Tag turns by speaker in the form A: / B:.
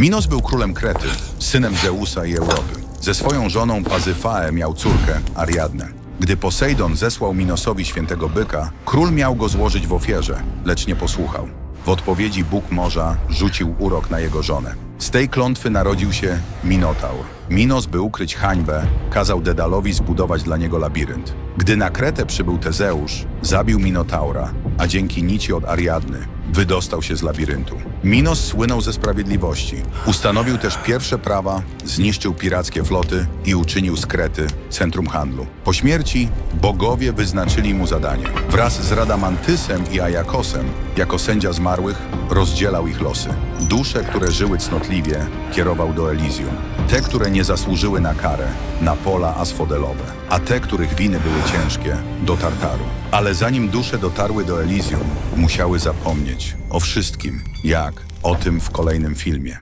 A: Minos był królem Krety, synem Zeusa i Europy. Ze swoją żoną Pazyfae miał córkę, Ariadnę. Gdy Posejdon zesłał Minosowi świętego byka, król miał go złożyć w ofierze, lecz nie posłuchał. W odpowiedzi Bóg morza rzucił urok na jego żonę. Z tej klątwy narodził się Minotaur. Minos, by ukryć hańbę, kazał Dedalowi zbudować dla niego labirynt. Gdy na Kretę przybył Tezeusz, zabił Minotaura, a dzięki nici od Ariadny wydostał się z labiryntu. Minos słynął ze sprawiedliwości. Ustanowił też pierwsze prawa, zniszczył pirackie floty i uczynił z Krety centrum handlu. Po śmierci bogowie wyznaczyli mu zadanie. Wraz z Radamantysem i Ajakosem, jako sędzia zmarłych, rozdzielał ich losy. Dusze, które żyły cnotliwie, kierował do Elizjum. Te, które nie zasłużyły na karę, na pola asfodelowe, a te, których winy były ciężkie, do Tartaru. Ale zanim dusze dotarły do Elizjum, musiały zapomnieć o wszystkim, jak o tym w kolejnym filmie.